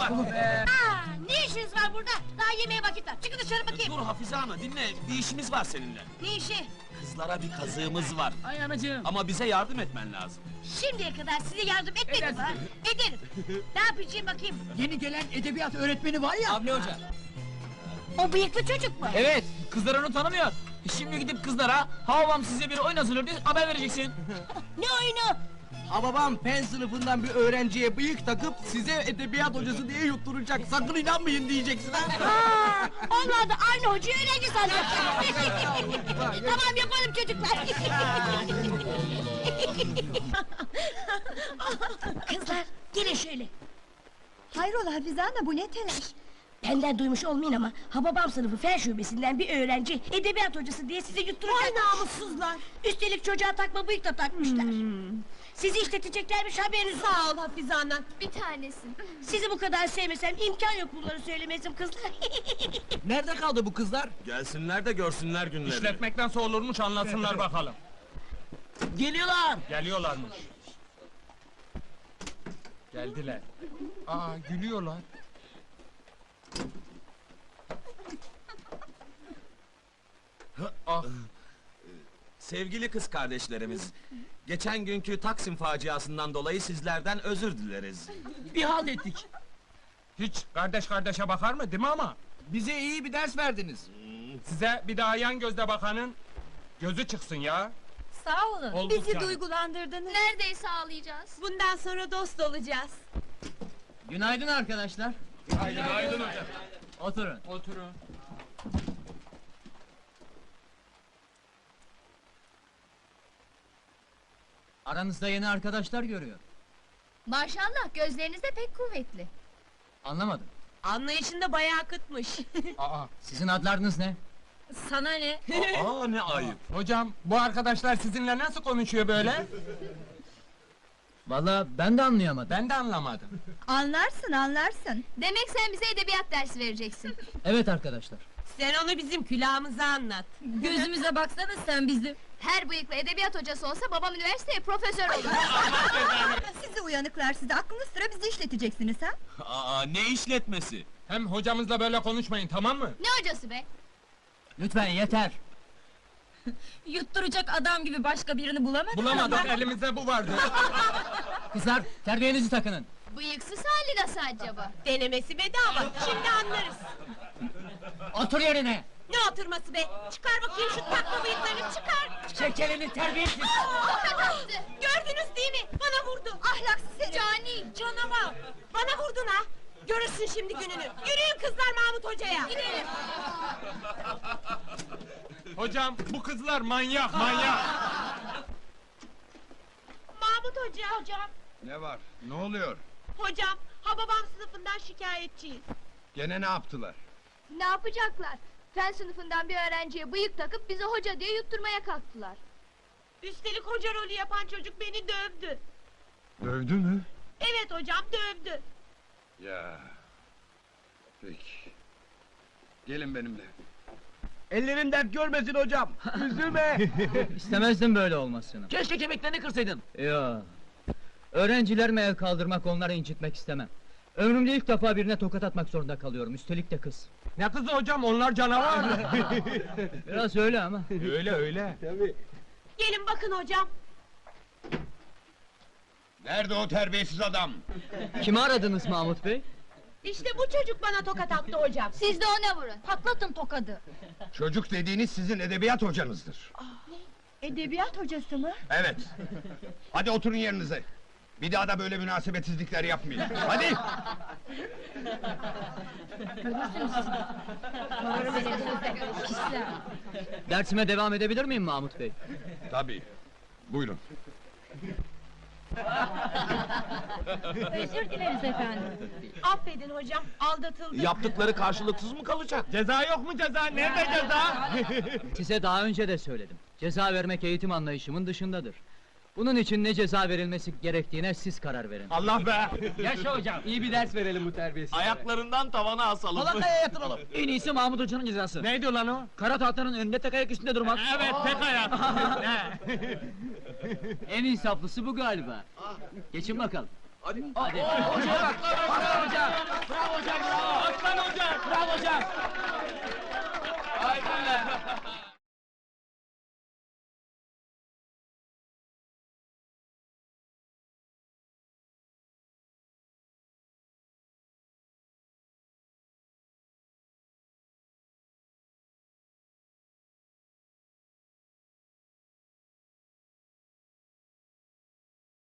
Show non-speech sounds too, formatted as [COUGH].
Aa, ne işiniz var burada? Daha yemeğe vakit var. Çıkın dışarı bakayım. Dur Hafize Ana dinle, bir işimiz var seninle. Ne işi? Kızlara bir kazığımız var. Ay anacığım. Ama bize yardım etmen lazım. Şimdiye kadar size yardım etmedim ha. Ederim. ne yapacağım bakayım? Yeni gelen edebiyat öğretmeni var ya. Avni Hoca. O bıyıklı çocuk mu? Evet, kızlar onu tanımıyor. Şimdi gidip kızlara, ha babam size bir oyun hazırlıyor diye haber vereceksin. Ne oyunu? Hababam pen sınıfından bir öğrenciye bıyık takıp size edebiyat hocası diye yutturacak. Sakın inanmayın diyeceksin ha. Aa, onlar da aynı hoca öğrenci sanacak. [LAUGHS] tamam yapalım çocuklar. Kızlar gelin şöyle. Hayrola Hafize Ana bu ne telaş? Benden duymuş olmayın ama Hababam sınıfı fen şubesinden bir öğrenci edebiyat hocası diye size yutturacak. Ay namussuzlar. Üstelik çocuğa takma bıyık da takmışlar. Sizi işleteceklermiş haberiniz Sağ ol Hafize Ana. Bir tanesin. Sizi bu kadar sevmesem imkan yok bunları söylemesim kızlar. [LAUGHS] Nerede kaldı bu kızlar? Gelsinler de görsünler günlerini. İşletmekten olurmuş anlasınlar bakalım. Geliyorlar. Geliyorlarmış. Geldiler. Aa gülüyorlar. ah Sevgili kız kardeşlerimiz, geçen günkü Taksim faciasından dolayı sizlerden özür dileriz. Bir halt ettik. hiç kardeş kardeşe bakar mı değil mi ama? Bize iyi bir ders verdiniz. Size bir daha yan gözle bakanın gözü çıksın ya. Sağ olun. Olduk Bizi yani. duygulandırdınız. Neredeyse ağlayacağız. Bundan sonra dost olacağız. Günaydın arkadaşlar. Günaydın hocam. Oturun. Oturun. Aranızda yeni arkadaşlar görüyor. Maşallah gözleriniz de pek kuvvetli. Anlamadım. Anlayışında bayağı kıtmış. [LAUGHS] Aa, Sizin adlarınız ne? Sana ne? Aa [LAUGHS] ne ayıp. hocam bu arkadaşlar sizinle nasıl konuşuyor böyle? Vallahi ben de anlayamadım. Ben de anlamadım. anlarsın anlarsın. Demek sen bize edebiyat dersi vereceksin. Evet arkadaşlar. Sen onu bizim külahımıza anlat. Gözümüze baksana sen bizim. Her bıyıklı edebiyat hocası olsa babam üniversiteye profesör olur. Sizi uyanıklar size aklınız sıra bizi işleteceksiniz ha? Aa ne işletmesi? Hem hocamızla böyle konuşmayın tamam mı? ne hocası be? Lütfen yeter. [LAUGHS] Yutturacak adam gibi başka birini bulamadık. Bulamadık elimizde bu vardı. [LAUGHS] Kızlar terbiyenizi takının. Bıyıksız hali nasıl acaba? Denemesi bedava. Şimdi anlarız. Otur yerine. Ne oturması be? Çıkar bakayım şu takma bıyıklarını çıkar. Çek elini terbiyesiz. Gördünüz değil mi? Bana vurdu. Ahlaksız herif. Cani. Canavar. Bana vurdun ha. Görürsün şimdi gününü. Yürüyün kızlar Mahmut Hoca'ya. Gidelim. Hocam bu kızlar manyak manyak. Mahmut Hoca. Hocam. Ne var? Ne oluyor? Hocam. Hababam sınıfından şikayetçiyiz. Gene ne yaptılar? Ne yapacaklar? Fen sınıfından bir öğrenciye bıyık takıp bize hoca diye yutturmaya kalktılar. Üstelik hoca rolü yapan çocuk beni dövdü. Dövdü mü? Evet hocam dövdü. Ya. Peki. Gelin benimle. Ellerin dert görmesin hocam. Üzülme. [LAUGHS] İstemezdim böyle olmasını. Keşke kemiklerini kırsaydın. Yo. Öğrencilerime el kaldırmak, onları incitmek istemem. Ömrümde ilk defa birine tokat atmak zorunda kalıyorum. Üstelik de kız. Ne kızı hocam onlar canavar. [LAUGHS] Biraz öyle ama. öyle öyle. Gelin bakın hocam. Nerede o terbiyesiz adam? Kimi aradınız Mahmut Bey? İşte bu çocuk bana tokat attı hocam. Siz de ona vurun. Patlatın tokadı. Çocuk dediğiniz sizin edebiyat hocanızdır. Edebiyat hocası mı? Evet. Hadi oturun yerinize. Bir daha da böyle münasebetsizlikler yapmayın. Hadi. Dersime devam edebilir miyim Mahmut Bey? Tabii. Buyurun. Özür dileriz efendim. Affedin hocam, aldatıldık. Yaptıkları karşılıksız mı kalacak? Ceza yok mu ceza? Nerede ceza? Size daha önce de söyledim. Ceza vermek eğitim anlayışımın dışındadır. Bunun için ne ceza verilmesi gerektiğine siz karar verin. Allah be! [LAUGHS] Yaşa hocam, iyi bir ders verelim bu terbiyesine. Ayaklarından tavana asalım. Palataya yatıralım. en iyisi Mahmut Hoca'nın cezası. Neydi lan o? Kara tahtanın önünde tek ayak üstünde durmak. Evet, tek ayak. [LAUGHS] en insaflısı bu galiba. Geçin bakalım. Hadi. Hadi. Hadi. Hocam! Aslan hocam! Bravo hocam! Aslan hocam! Bravo hocam!